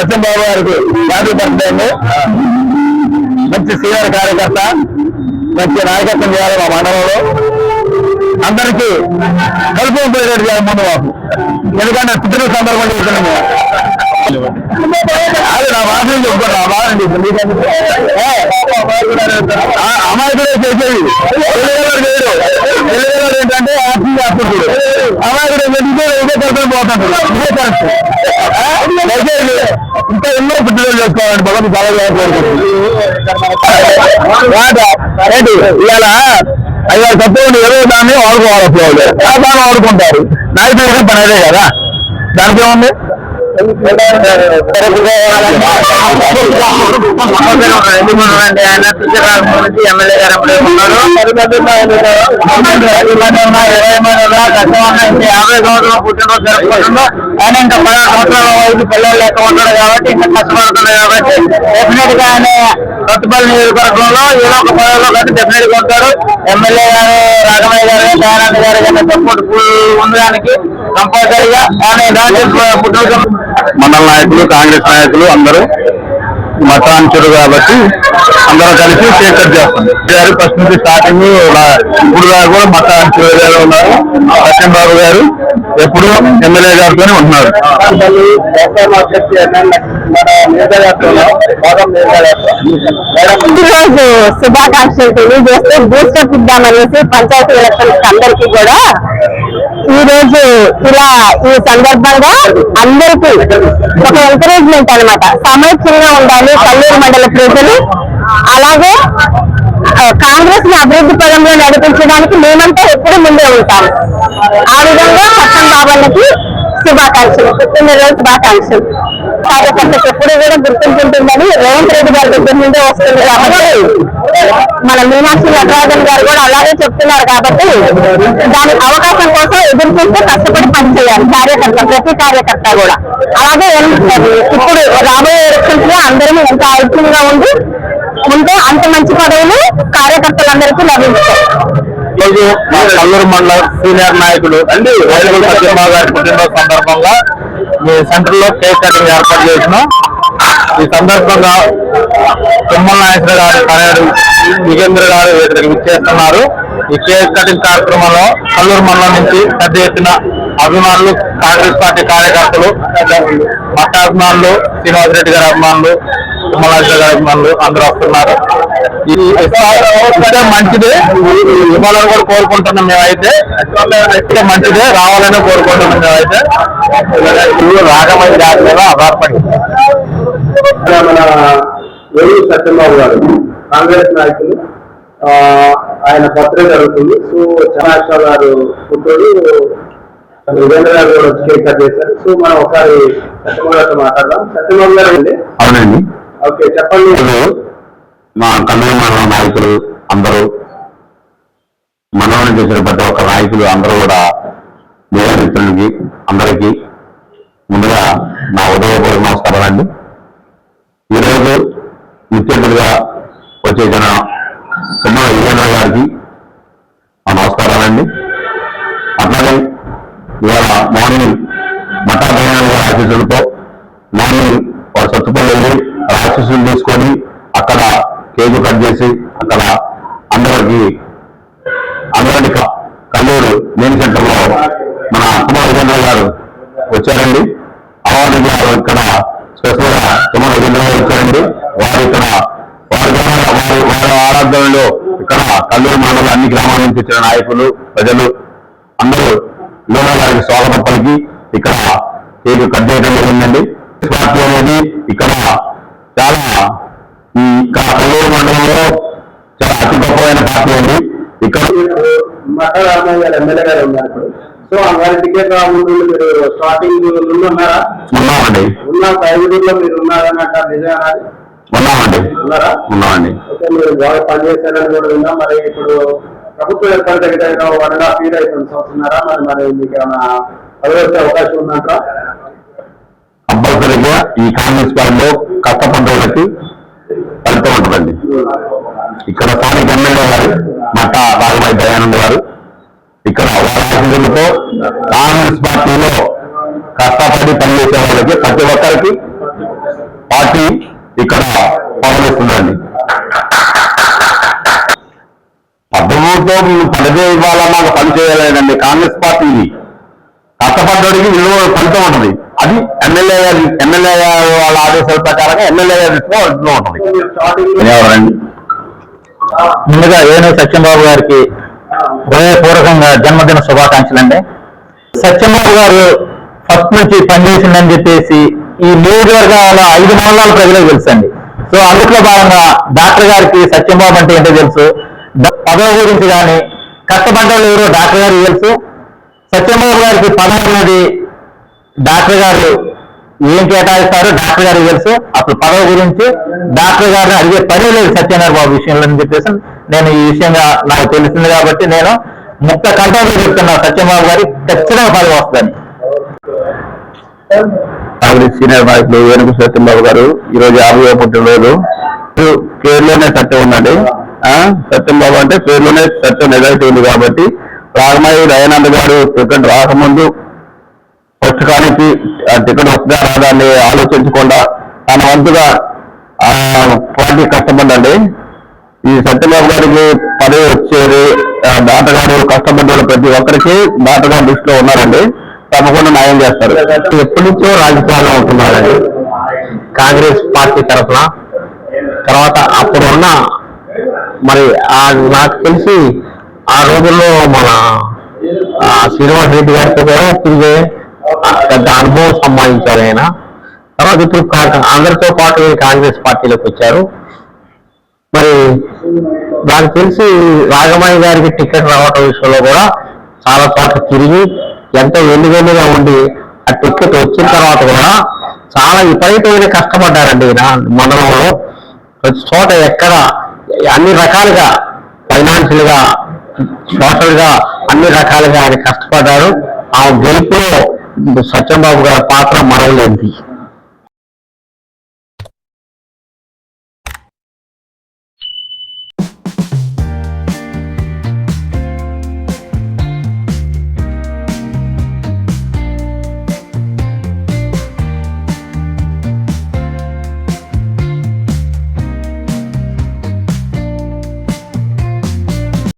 సత్యంబాబు గారికి happy birthday అండి మంచి సీనియర్ కార్యకర్త మంచి నాయకత్వం చేయాలి మా మండలంలో. అందరికీ కలుపు ఉపయోగించాలి చేయాలి ముందు మాకు. ఎందుకంటే పుట్టిన సందర్భం చెప్తున్నాము అది నా బాధ చెప్పుకోండి నా బాధ అమాయకుడే చేసేది. తెలియగలరు ఏంటంటే యాక్షన్ చేస్తుంటాడు అమాయకుడే చేస్తే ఇదే కలుపుకొని పోతుంటాడు ఇదే కరెక్ట్. ఇంకా ఎన్నో పుట్టినరోజు చేసుకోవాలండి భగవంతు చాలా ఏంటి ఇవాళ అయ్యా తప్పకుండా ఇరవై దాన్ని వాడుకోవాలి అప్పుడు వాళ్ళు. ఆ దాన్ని వాడుకుంటారు నాయకులు చేసిన పని అదే కదా దానికి ఏముంది ఎమ్మెల్యే గారు అప్పుడే ఉన్నారు యాభై సంవత్సరం పుట్టినరోజు జరుపుకుంటుందో ఆయన ఇంకా పదహారు సంవత్సరాల వయసు పిల్లలు లేక ఉంటాడు కాబట్టి ఇంకా కష్టపడుతున్నాడు కాబట్టి డెఫినెట్గా ఆయన కొత్తపల్లి నియోజకవర్గంలో ఏదో ఒక పదవిలో కట్టి డెఫినెట్ కొడతారు ఎమ్మెల్యే గారు రాఘమయ్య గారు దయానంద గారు కానీ సపోర్ట్ ఉండడానికి కంపల్సరీగా ఆయన ఇలాంటి మండల నాయకులు కాంగ్రెస్ నాయకులు అందరూ మతాంచులు కాబట్టి అందరం కలిసి సేకర్ కట్ చేస్తాం. గారు ఫస్ట్ నుంచి స్టార్టింగ్ ఇప్పుడు దాకా కూడా మతాంచులు గారు ఉన్నారు. సత్యంబాబు గారు ఎప్పుడు ఎమ్మెల్యే గారితోనే ఉంటున్నారు. రోజు శుభాకాంక్షలు తెలియజేస్తూ బూస్టప్ ఇద్దామనేసి పంచాయతీ ఎలక్షన్స్ అందరికీ కూడా ఈ రోజు ఇలా ఈ సందర్భంగా అందరికీ ఒక ఎంకరేజ్మెంట్ అన్నమాట. సమైక్యంగా ఉండాలి కల్లూరు మండల ప్రజలు అలాగే కాంగ్రెస్ని అభివృద్ధి పదంలో నడిపించడానికి మేమంతా ఎప్పుడు ముందే ఉంటాం. ఆ విధంగా పట్టణ బాబాలకి శుభాకాంక్షలు పుట్టినరోజు శుభాకాంక్షలు. కార్యకర్తలకు ఎప్పుడు కూడా గుర్తుంటుందని రేవంత్ రెడ్డి గారి దగ్గర నుండే వస్తుంది కాబట్టి మన మీనాక్షి నటరాజన్ గారు కూడా అలాగే చెప్తున్నారు కాబట్టి దాని అవకాశం కోసం ఎదురు చూస్తే కష్టపడి పనిచేయాలి కార్యకర్త ప్రతి కార్యకర్త కూడా. అలాగే ఇప్పుడు రాబోయే ఎలక్షన్స్లో అందరం ఎంత ఐక్యంగా ఉండి ఉంటే అంత మంచి పదవులు కార్యకర్తలందరికీ లభిస్తాయి. ఈరోజు మా కల్లూరు మండల సీనియర్ నాయకులు అండి వైద్యులు సత్యబాబు గారి పుట్టినరోజు సందర్భంగా మీ సెంటర్లో కేక్ కటింగ్ ఏర్పాటు చేసినాం ఈ సందర్భంగా తుమ్మల నాగేశ్వర గారు కనేడు యుగేంద్ర గారు ఇక్కడికి విచ్చేస్తున్నారు. ఈ కేక్ కటింగ్ కార్యక్రమంలో కల్లూరు మండలం నుంచి పెద్ద ఎత్తున అభిమానులు కాంగ్రెస్ పార్టీ కార్యకర్తలు మత అభిమానులు శ్రీనివాస్ రెడ్డి గారి అభిమానులు నాగేశ్వర గారి అభిమానులు అందరూ వస్తున్నారు. ఇది ఇస్తే మంచిదే. ఇవ్వాలని కూడా కోరుకుంటున్నాం మేమైతే. ఇస్తే మంచిదే రావాలని కోరుకుంటున్నాం మేమైతే. రాగమని జాతి మీద ఆధారపడి. మన ఏలూరు సత్యబాబు గారు కాంగ్రెస్ నాయకులు. ఆయన బర్త్డే జరుగుతుంది. సో చంద్రశేఖర్ గారు పుట్టాడు విజేంద్ర గారు కేక్ కట్ చేశారు. సో మనం ఒకసారి సత్యబాబు గారితో మాట్లాడదాం. సత్యబాబు గారు అండి అవునండి. ఓకే చెప్పండి. మా కన్నడ మండల నాయకులు అందరూ మనవరం చేసిన ప్రతి ఒక్క నాయకులు అందరూ కూడా మీడియా మిత్రులకి అందరికీ ముందుగా నా ఉదయపూర్వ నమస్కారం అండి. ఈరోజు ముఖ్యమంత్రిగా వచ్చేసిన సుమా విజయనగర గారికి నా నమస్కారాలండి అట్లాగే ఇవాళ మార్నింగ్ మఠా దయానంద ఆశీస్సులతో మార్నింగ్ వారు రాక్షసులు వెళ్ళి తీసుకొని అక్కడ కేకు కట్ చేసి అక్కడ అందరికి అందరికి కల్లూరు నేను సెంటర్లో మన కుమార్ విజేంద్ర గారు వచ్చారండి. అవార్డు గారు ఇక్కడ స్పెషల్గా కుమార్ విజేంద్ర గారు వచ్చారండి. వారు ఇక్కడ వారి వారి వారి ఆరాధనలో ఇక్కడ కల్లూరు మండల అన్ని గ్రామాల నుంచి వచ్చిన నాయకులు ప్రజలు అందరూ లోనా గారికి స్వాగతం పలికి ఇక్కడ కేకు కట్ చేయడం జరిగిందండి. పార్టీ అనేది ఇక్కడ చాలా ఈ ఇక్కడ మండలంలో చాలా అతి గొప్పమైన పార్టీ అండి. ఇక్కడ గారు ఎమ్మెల్యే గారు ఉన్నారు ఇప్పుడు. సో గారి టికెట్ రాముందు మీరు స్టార్టింగ్ ఉన్నారా? ఉన్నామండి. ఉన్న ఐదుగురులో మీరు ఉన్నారని అంటారు నిజమేనా? ఉన్నామండి. ఉన్నారా? ఉన్నామండి. ఓకే మీరు బాగా పనిచేశారని కూడా విన్నాం. మరి ఇప్పుడు ప్రభుత్వం ఏర్పాటు దగ్గర వన్ అండ్ హాఫ్ ఇయర్ మరి మరి మీకు ఏమైనా అవకాశం ఉందంటారా? ఈ కాంగ్రెస్ పార్టీలో కష్టపడ్డవాళ్ళకి ఫలితం ఉంటుందండి. ఇక్కడ స్థానిక ఎమ్మెల్యే గారు మట్ట రాఘవాయి దయానంద్ గారు ఇక్కడ వారి కాంగ్రెస్ పార్టీలో కష్టపడి పనిచేసే వాళ్ళకి ప్రతి ఒక్కరికి పార్టీ ఇక్కడ పనిచేస్తుందండి. పదవులతో పనిచే ఇవ్వాలన్నా ఒక పని చేయలేదండి. కాంగ్రెస్ పార్టీ ఇది విలువ ఫలితం ఉంటుంది. అది ఎమ్మెల్యే గారి ఎమ్మెల్యే గారు వాళ్ళ ఆదేశాల ప్రకారంగా ఎమ్మెల్యే గారి దృష్టిలో ఉంటుంది. ధన్యవాదాలండి ముందుగా ఏను సత్యంబాబు గారికి హృదయపూర్వకంగా జన్మదిన శుభాకాంక్షలు అండి సత్యంబాబు గారు ఫస్ట్ నుంచి పనిచేసిందని చెప్పేసి ఈ నియోజకవర్గాల ఐదు మండలాల ప్రజలకు తెలుసండి. సో అందులో భాగంగా డాక్టర్ గారికి సత్యంబాబు అంటే ఏంటో తెలుసు. పదవ పదవి గురించి కానీ కష్టపడ్డ ఎవరో డాక్టర్ గారికి తెలుసు. సత్యంబాబు గారికి పదవి అనేది డాక్టర్ గారు ఏం కేటాయిస్తారో డాక్టర్ గారికి తెలుసు. అసలు పదవి గురించి డాక్టర్ గారిని అడిగే పని లేదు సత్యనారాయణ బాబు విషయంలో అని చెప్పేసి నేను ఈ విషయంగా నాకు తెలిసింది కాబట్టి నేను ముక్త కంట్రోల్ చెప్తున్నా. సత్యబాబు గారి ఖచ్చితంగా పదవి వస్తుందని. సీనియర్ నాయకులు ఏనుగు సత్యంబాబు గారు ఈరోజు యాభై పుట్టినరోజు. పేరులోనే సత్యం ఉందండి. సత్యంబాబు అంటే పేరులోనే సత్యం నిజాయితీ ఉంది కాబట్టి. రాగమయ్య దయానంద్ గారు టికెట్ రాకముందు ఫస్ట్ టికెట్ వస్తుందా రాదా అని ఆలోచించకుండా తన వంతుగా పార్టీ కష్టపడ్డండి. ఈ సత్యబాబు గారికి పదవి వచ్చేది ఆ దాటగారు కష్టపడ్డ ప్రతి ఒక్కరికి దాటగారు దృష్టిలో ఉన్నారండి. తప్పకుండా న్యాయం చేస్తారు. ఎప్పటి నుంచో రాజకీయాల్లో ఉంటున్నారండి. కాంగ్రెస్ పార్టీ తరఫున. తర్వాత అప్పుడు ఉన్న మరి ఆ నాకు తెలిసి ఆ రోజుల్లో మన శ్రీనివాస్ రెడ్డి గారితో కూడా తిరిగే పెద్ద అనుభవం సంపాదించారు ఆయన తర్వాత ఇప్పుడు అందరితో పాటు కాంగ్రెస్ పార్టీలోకి వచ్చారు. మరి నాకు తెలిసి రాగమాయి గారికి టికెట్ రావటం విషయంలో కూడా చాలా చోట్ల తిరిగి ఎంతో వెన్నుగా ఉండి ఆ టికెట్ వచ్చిన తర్వాత కూడా చాలా విపరీతమైన కష్టపడ్డారండి మండలంలో. ప్రతి చోట ఎక్కడ అన్ని రకాలుగా ఫైనాన్షియల్గా సోషల్గా అన్ని రకాలుగా ఆయన కష్టపడ్డారు. ఆ గెలుపులో సత్యంబాబు గారి పాత్ర మరవలేనిది